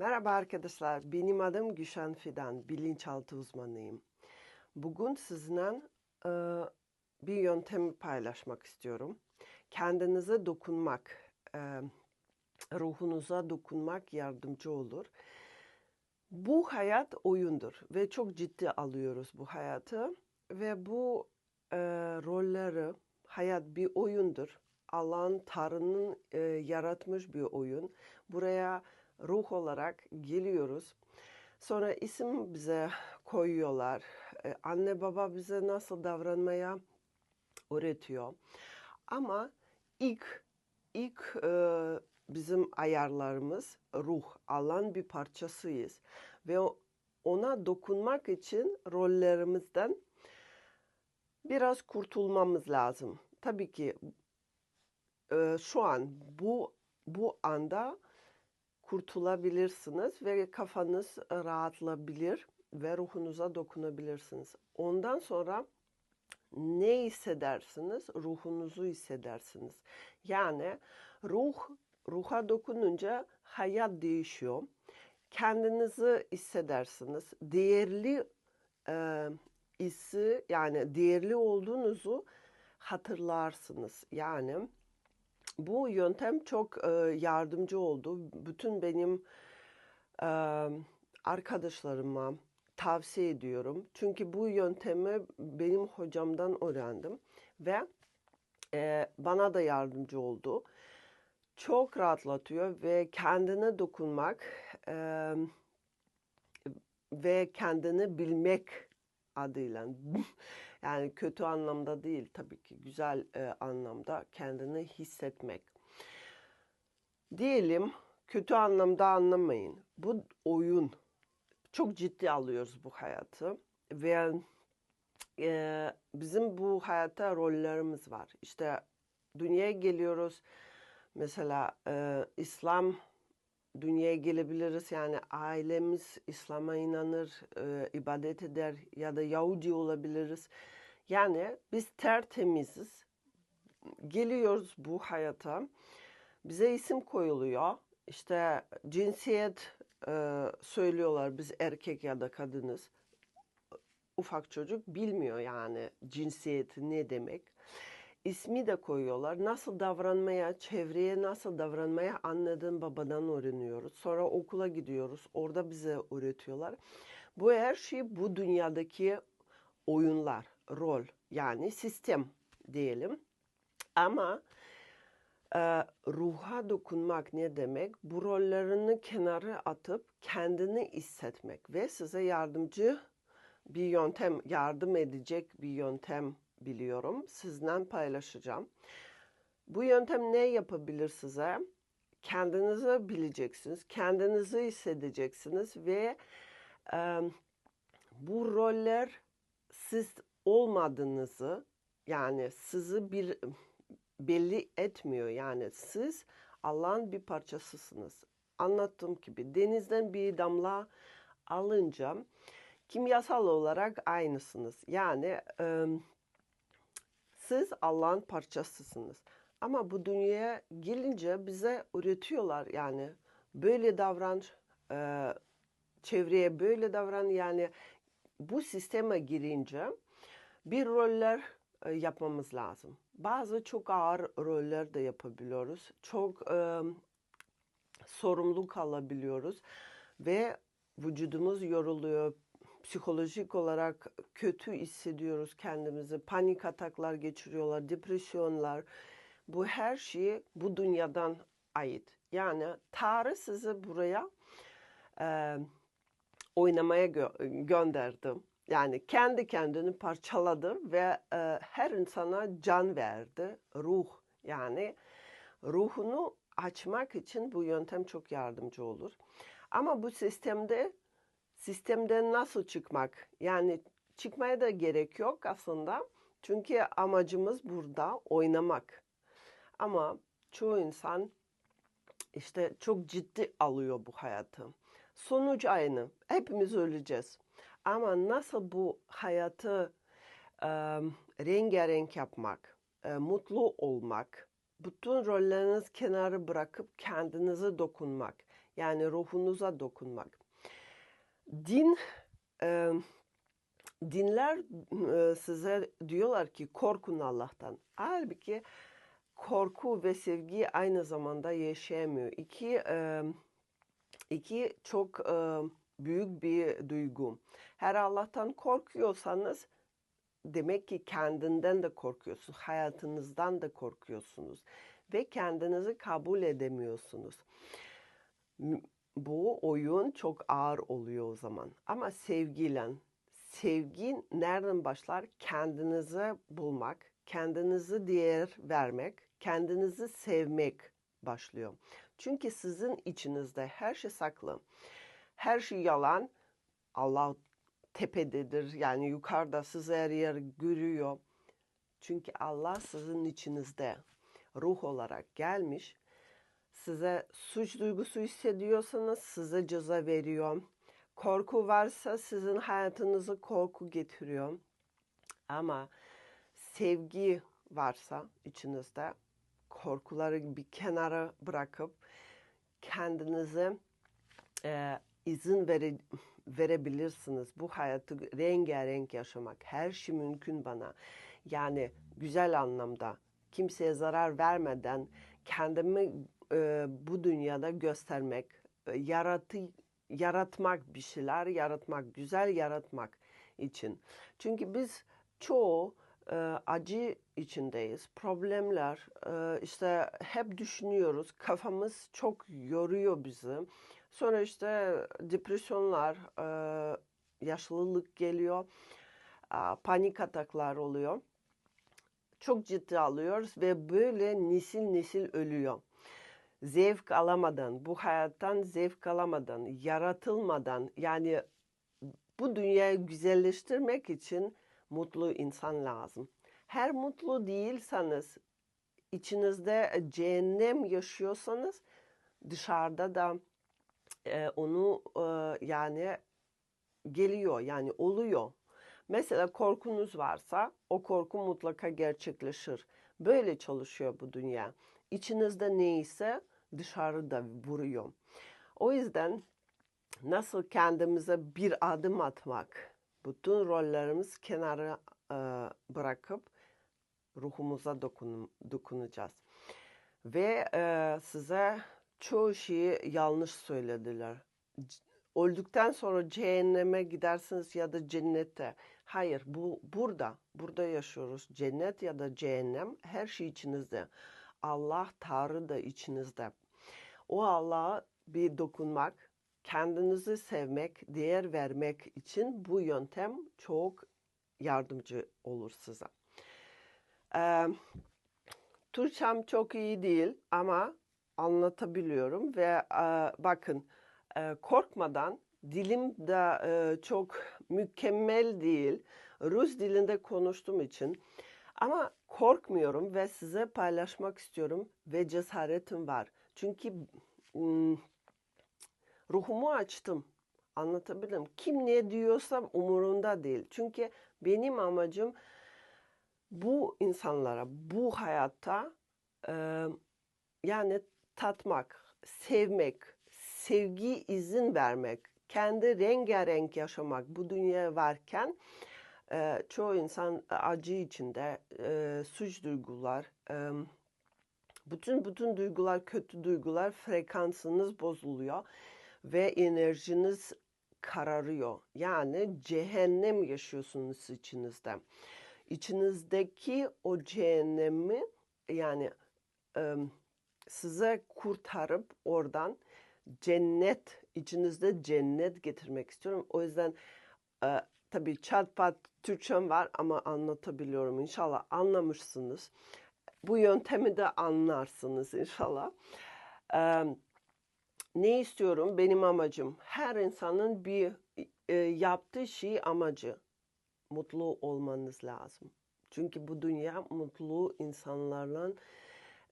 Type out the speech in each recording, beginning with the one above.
Merhaba arkadaşlar, benim adım Güşen Fidan, bilinçaltı uzmanıyım. Bugün sizinle e, bir yöntemi paylaşmak istiyorum. Kendinize dokunmak, e, ruhunuza dokunmak yardımcı olur. Bu hayat oyundur ve çok ciddi alıyoruz bu hayatı ve bu e, rolleri, hayat bir oyundur. Allah'ın, Tanrı'nın e, yaratmış bir oyun. Buraya ruh olarak geliyoruz. Sonra isim bize koyuyorlar. Ee, anne baba bize nasıl davranmaya öğretiyor. Ama ilk ilk e, bizim ayarlarımız ruh, Allah'ın bir parçasıyız ve ona dokunmak için rollerimizden biraz kurtulmamız lazım. Tabii ki e, şu an bu bu anda kurtulabilirsiniz ve kafanız rahatlayabilir ve ruhunuza dokunabilirsiniz. Ondan sonra ne hissedersiniz? Ruhunuzu hissedersiniz. Yani ruh ruha dokununca hayat değişiyor. Kendinizi hissedersiniz. Değerli e, hissi yani değerli olduğunuzu hatırlarsınız. Yani bu yöntem çok e, yardımcı oldu. Bütün benim e, arkadaşlarıma tavsiye ediyorum. Çünkü bu yöntemi benim hocamdan öğrendim ve e, bana da yardımcı oldu. Çok rahatlatıyor ve kendine dokunmak e, ve kendini bilmek adıyla yani kötü anlamda değil tabii ki güzel e, anlamda kendini hissetmek. Diyelim kötü anlamda anlamayın. Bu oyun. Çok ciddi alıyoruz bu hayatı ve e, bizim bu hayatta rollerimiz var. İşte dünyaya geliyoruz. Mesela e, İslam dünyaya gelebiliriz. Yani ailemiz İslam'a inanır, e, ibadet eder ya da Yahudi olabiliriz. Yani biz tertemiziz. Geliyoruz bu hayata. Bize isim koyuluyor. İşte cinsiyet e, söylüyorlar biz erkek ya da kadınız. Ufak çocuk bilmiyor yani cinsiyeti ne demek ismi de koyuyorlar. Nasıl davranmaya, çevreye nasıl davranmaya anneden babadan öğreniyoruz. Sonra okula gidiyoruz. Orada bize öğretiyorlar. Bu her şey bu dünyadaki oyunlar, rol yani sistem diyelim. Ama e, ruha dokunmak ne demek? Bu rollerini kenara atıp kendini hissetmek ve size yardımcı bir yöntem, yardım edecek bir yöntem biliyorum. Sizden paylaşacağım. Bu yöntem ne yapabilir size? Kendinizi bileceksiniz, kendinizi hissedeceksiniz ve e, bu roller siz olmadığınızı yani sizi bir belli etmiyor. Yani siz Allah'ın bir parçasısınız. Anlattığım gibi denizden bir damla alınca kimyasal olarak aynısınız. Yani e, siz Allah'ın parçasısınız. Ama bu dünyaya gelince bize üretiyorlar yani böyle davran, e, çevreye böyle davran yani bu sisteme girince bir roller e, yapmamız lazım. Bazı çok ağır roller de yapabiliyoruz. Çok e, sorumluluk alabiliyoruz ve vücudumuz yoruluyor, psikolojik olarak kötü hissediyoruz kendimizi. Panik ataklar geçiriyorlar, depresyonlar. Bu her şey bu dünyadan ait. Yani Tanrı sizi buraya e, oynamaya gö- gönderdi. Yani kendi kendini parçaladı ve e, her insana can verdi. Ruh yani ruhunu açmak için bu yöntem çok yardımcı olur. Ama bu sistemde sistemden nasıl çıkmak? Yani çıkmaya da gerek yok aslında. Çünkü amacımız burada oynamak. Ama çoğu insan işte çok ciddi alıyor bu hayatı. Sonuç aynı. Hepimiz öleceğiz. Ama nasıl bu hayatı e, rengarenk yapmak, e, mutlu olmak, bütün rolleriniz kenara bırakıp kendinize dokunmak. Yani ruhunuza dokunmak. Din e, dinler e, size diyorlar ki korkun Allah'tan. Halbuki korku ve sevgi aynı zamanda yaşayamıyor. İki e, iki çok e, büyük bir duygu. Her Allah'tan korkuyorsanız demek ki kendinden de korkuyorsunuz, hayatınızdan da korkuyorsunuz ve kendinizi kabul edemiyorsunuz. Bu oyun çok ağır oluyor o zaman. Ama sevgiyle, sevgi nereden başlar? Kendinizi bulmak, kendinizi değer vermek, kendinizi sevmek başlıyor. Çünkü sizin içinizde her şey saklı. Her şey yalan. Allah tepededir. Yani yukarıda sizi her yer görüyor. Çünkü Allah sizin içinizde ruh olarak gelmiş. Size suç duygusu hissediyorsanız size ceza veriyor. Korku varsa sizin hayatınızı korku getiriyor. Ama sevgi varsa içinizde korkuları bir kenara bırakıp kendinize e, izin vere, verebilirsiniz. Bu hayatı rengarenk yaşamak. Her şey mümkün bana. Yani güzel anlamda kimseye zarar vermeden kendimi e, bu dünyada göstermek, e, yaratı, yaratmak bir şeyler yaratmak, güzel yaratmak için. Çünkü biz çoğu e, acı içindeyiz. Problemler e, işte hep düşünüyoruz. Kafamız çok yoruyor bizi. Sonra işte depresyonlar, e, yaşlılık geliyor, e, panik ataklar oluyor. Çok ciddi alıyoruz ve böyle nesil nesil ölüyor. Zevk alamadan, bu hayattan zevk alamadan, yaratılmadan yani bu dünyayı güzelleştirmek için mutlu insan lazım. Her mutlu değilseniz, içinizde cehennem yaşıyorsanız dışarıda da e, onu e, yani geliyor yani oluyor. Mesela korkunuz varsa o korku mutlaka gerçekleşir. Böyle çalışıyor bu dünya. İçinizde neyse dışarıda vuruyor. O yüzden nasıl kendimize bir adım atmak, bütün rollerimiz kenara e, bırakıp ruhumuza dokun, dokunacağız. Ve e, size çoğu şeyi yanlış söylediler. Öldükten sonra cehenneme gidersiniz ya da cennete. Hayır, bu burada, burada yaşıyoruz. Cennet ya da cehennem her şey içinizde. Allah Tanrı da içinizde. O Allah'a bir dokunmak, kendinizi sevmek, değer vermek için bu yöntem çok yardımcı olur size. Ee, Türkçem çok iyi değil ama anlatabiliyorum ve e, bakın e, korkmadan dilim de e, çok mükemmel değil. Rus dilinde konuştuğum için ama korkmuyorum ve size paylaşmak istiyorum ve cesaretim var. Çünkü ruhumu açtım. Anlatabildim. Kim ne diyorsam umurunda değil. Çünkü benim amacım bu insanlara, bu hayatta e, yani tatmak, sevmek, sevgi izin vermek, kendi rengarenk yaşamak bu dünya varken e, çoğu insan acı içinde, e, suç duygular, e, bütün bütün duygular, kötü duygular frekansınız bozuluyor ve enerjiniz kararıyor. Yani cehennem yaşıyorsunuz içinizde. İçinizdeki o cehennemi yani e, size kurtarıp oradan cennet, içinizde cennet getirmek istiyorum. O yüzden tabii çat pat Türkçem var ama anlatabiliyorum. İnşallah anlamışsınız. Bu yöntemi de anlarsınız inşallah. E, ne istiyorum? Benim amacım. Her insanın bir e, yaptığı şey amacı. Mutlu olmanız lazım. Çünkü bu dünya mutlu insanlarla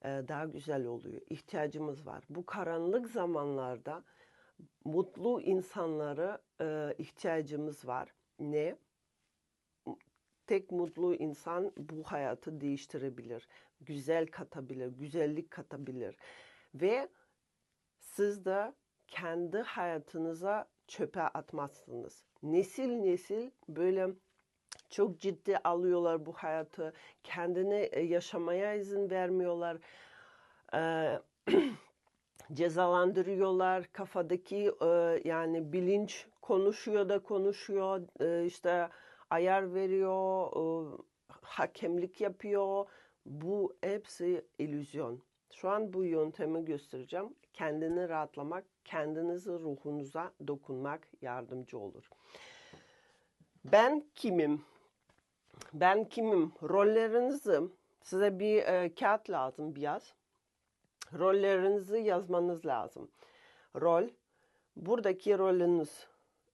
daha güzel oluyor. İhtiyacımız var. Bu karanlık zamanlarda mutlu insanlara ihtiyacımız var. Ne? Tek mutlu insan bu hayatı değiştirebilir. Güzel katabilir, güzellik katabilir. Ve siz de kendi hayatınıza çöpe atmazsınız. Nesil nesil böyle çok ciddi alıyorlar bu hayatı. Kendini e, yaşamaya izin vermiyorlar. Ee, cezalandırıyorlar. Kafadaki e, yani bilinç konuşuyor da konuşuyor. E, işte ayar veriyor, e, hakemlik yapıyor. Bu hepsi illüzyon. Şu an bu yöntemi göstereceğim. Kendini rahatlamak, kendinizi ruhunuza dokunmak yardımcı olur. Ben kimim? Ben kimim? Rollerinizi size bir e, kağıt lazım biraz. Rollerinizi yazmanız lazım. Rol, buradaki rolünüz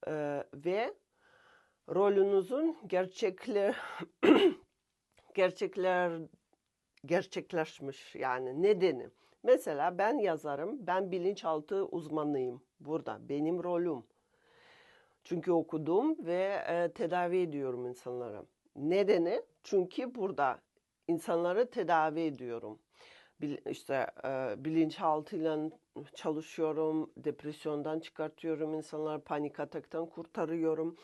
e, ve rolünüzün gerçekler gerçekler gerçekleşmiş yani nedeni. Mesela ben yazarım, ben bilinçaltı uzmanıyım burada. Benim rolüm. Çünkü okudum ve e, tedavi ediyorum insanlara. Nedeni? Çünkü burada insanları tedavi ediyorum. Bil, işte e, bilinçaltıyla çalışıyorum, depresyondan çıkartıyorum insanları, panik ataktan kurtarıyorum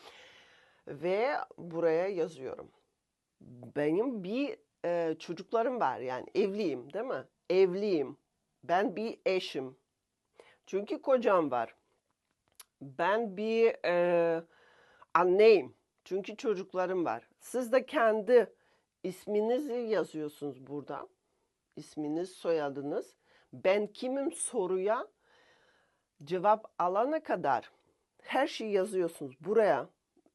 ve buraya yazıyorum. Benim bir e, çocuklarım var yani evliyim değil mi? Evliyim. Ben bir eşim. Çünkü kocam var. Ben bir e, anneyim. Çünkü çocuklarım var. Siz de kendi isminizi yazıyorsunuz burada. İsminiz, soyadınız. Ben kimim soruya cevap alana kadar her şeyi yazıyorsunuz buraya.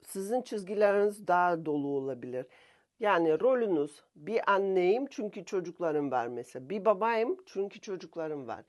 Sizin çizgileriniz daha dolu olabilir. Yani rolünüz bir anneyim çünkü çocuklarım var mesela. Bir babayım çünkü çocuklarım var.